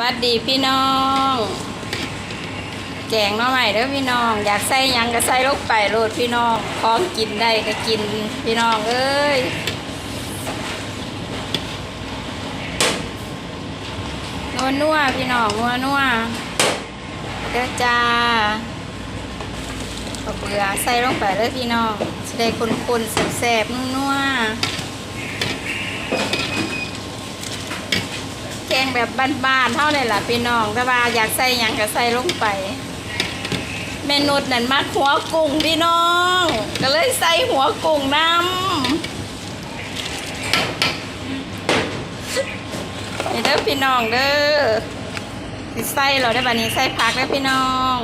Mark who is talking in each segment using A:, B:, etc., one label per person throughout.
A: วัสดีพี่น้อง แกงน้อใหม่เด้อพี่น้อง อยากใส่ยังก็ใส่ลงไปโลดพี่น้องของกินได้ก็กินพี่น้องเอ้ยนัวนัวพี่น้องนัวนัวเด้อจ้าเอาเกลือใส่ลงไปเลยพี่น้องจะได้คนๆแซ่บๆนัวๆ แก งแบบบ้านๆเท่านั้นล่ะพี่น้องแต่ว่าอยากใส่ยังก็ใส่ลงไปเมนูนั่นมักหัวกุ้งพี่น้อง ก็เลยใส่หัวกุ้งน้ำนี่เด้อพี่น้องเด้อสิใส่เราได้บัดนี้ใส่ผักแล้วพี่น้อง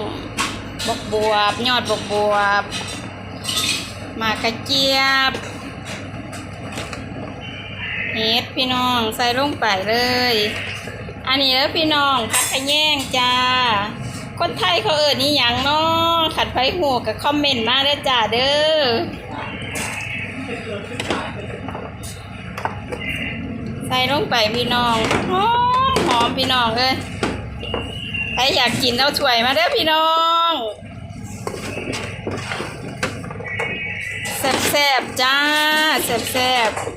A: บกบวบยอดบกบวบมากกระเจี๊ยบ เฮ็ดพี่น้องใส่ลงไปเลย อันนี้แล้วพี่น้องพักขแยงจ้า คนไทยเขาเอิดนี่ยังเนาะขัดไฟหูกับคอมเมนต์มาเด้จ้าเด้อใส่ลงไปพี่น้องหอมหอมพี่น้องเลยใครอยากกินเอาถ้วยมาเด้อพี่น้องแซ่บๆจ้าแซ่บๆ